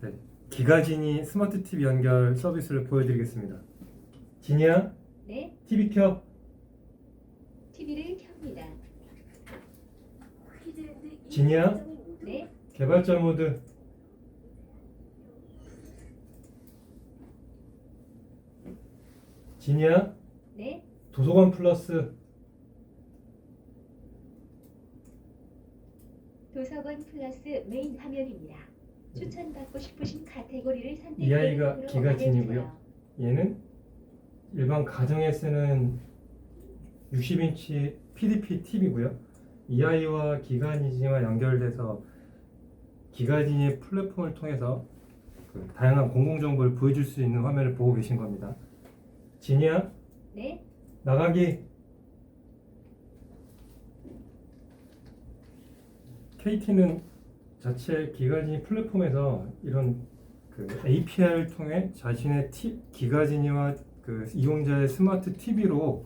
네, 기가진이 스마트 TV 연결 서비스를 보여드리겠습니다. 진이야, 네, TV 켜. TV를 켭니다. 진이야, 네, 개발자 모드. 진이야, 네, 도서관 플러스. 도서관 플러스 메인 화면입니다. 추천받고 싶으신 카테고리를 선택해 이 아이가 기가진이고요. 얘는 일반 가정에 쓰는 60인치 PDP TV고요. 이 아이와 기가진이와 연결돼서 기가진이 플랫폼을 통해서 그 다양한 공공 정보를 보여줄 수 있는 화면을 보고 계신 겁니다. 진이야 네, 나가기. KT는 자체 기가진이 플랫폼에서 이런 그 API를 통해 자신의 티, 기가진이와 그 이용자의 스마트 TV로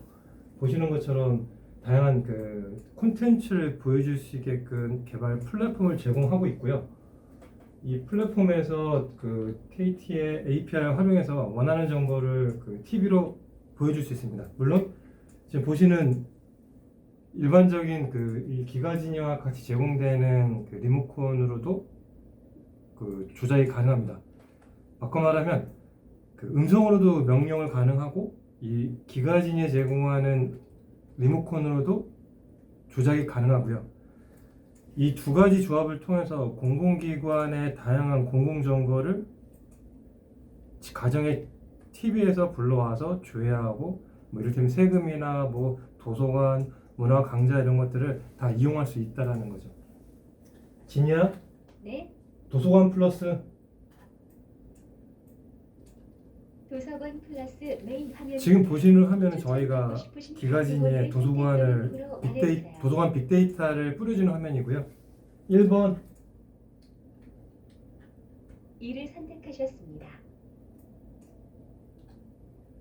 보시는 것처럼 다양한 그 콘텐츠를 보여줄 수 있게끔 개발 플랫폼을 제공하고 있고요. 이 플랫폼에서 그 KT의 API를 활용해서 원하는 정보를 그 TV로 보여줄 수 있습니다. 물론 지금 보시는 일반적인 그 이 기가진이와 같이 제공되는 그 리모컨으로도 그 조작이 가능합니다. 바꿔 말하면 그 음성으로도 명령을 가능하고 이 기가진이 제공하는 리모컨으로도 조작이 가능하고요. 이 두 가지 조합을 통해서 공공기관의 다양한 공공정보를 가정의 TV에서 불러와서 조회하고 뭐 이를테면 세금이나 뭐 도서관, 문화 강좌 이런 것들을 다 이용할 수 있다라는 거죠. 진이야 네, 도서관 플러스 도서관 플러스 메인 화면. 지금 보시는 화면은 저희가 기가진이의 도서관을 빅데이, 도서관 빅데이터를 뿌려주는 화면이고요. 1번 이를 선택하셨습니다.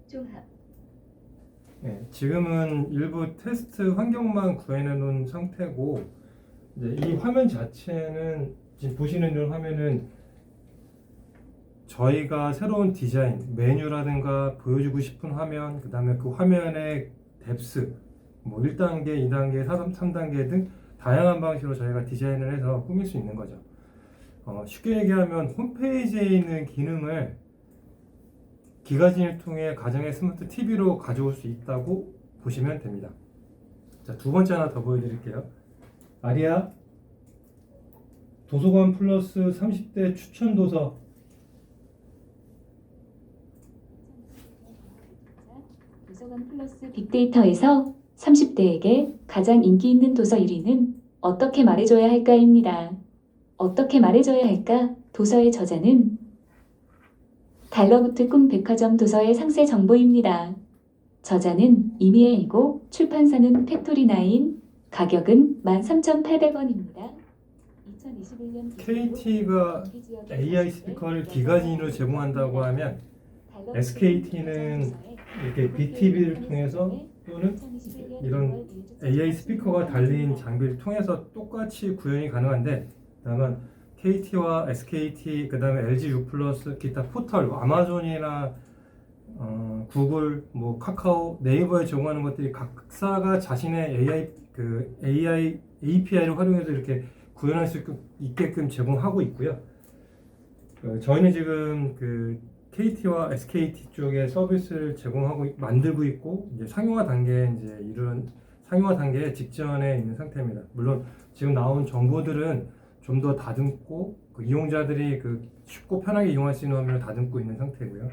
종합, 네, 지금은 일부 테스트 환경만 구현해 놓은 상태고 이제 이 화면 자체는 지금 보시는 이 화면은 저희가 새로운 디자인, 메뉴라든가 보여주고 싶은 화면, 그 다음에 그 화면의 뎁스, 뭐 1단계, 2단계, 3, 3단계 등 다양한 방식으로 저희가 디자인을 해서 꾸밀 수 있는 거죠. 어, 쉽게 얘기하면 홈페이지에 있는 기능을 기가진을 통해 가정의 스마트 TV로 가져올 수 있다고 보시면 됩니다. 자, 두 번째 하나 더 보여드릴게요. 아리아 도서관 플러스 30대 추천 도서 도서관 플러스 빅데이터에서 30대에게 가장 인기 있는 도서 1위는 어떻게 말해줘야 할까입니다. 어떻게 말해줘야 할까? 도서의 저자는 달러부트 꿈 백화점 도서의 상세 정보입니다. 저자는 이미엘이고 출판사는 팩토리나인, 가격은 13,800원입니다. 2021년 KT가 AI 스피커를 기가진으로 제공한다고 하면 SKT는 이렇게 BTV를 통해서 또는 이런 AI 스피커가 달린 장비를 통해서 똑같이 구현이 가능한데 다만 KT와 SKT 그다음에 LG U 플러스 기타 포털 뭐 아마존이나 어, 구글 뭐 카카오 네이버에 제공하는 것들이 각사가 자신의 AI 그 AI API를 활용해서 이렇게 구현할 수 있게끔 제공하고 있고요. 어, 저희는 지금 그 KT와 SKT 쪽에 서비스를 제공하고 있- 만들고 있고 이제 상용화 단계에 이제 이런 상용화 단계 직전에 있는 상태입니다. 물론 지금 나온 정보들은 좀 더 다듬고 그 이용자들이 그 쉽고 편하게 이용할 수 있는 화면을 다듬고 있는 상태고요.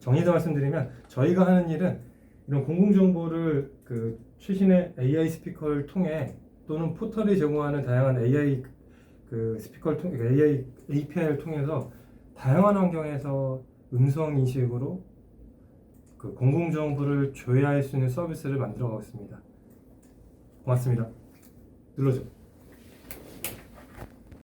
정리해서 말씀드리면 저희가 하는 일은 이런 공공 정보를 그 최신의 AI 스피커를 통해 또는 포털이 제공하는 다양한 AI 그 스피커를 통해 AI API를 통해서 다양한 환경에서 음성 인식으로 그 공공 정보를 조회할 수 있는 서비스를 만들어 가고 있습니다. 고맙습니다. 눌러줘.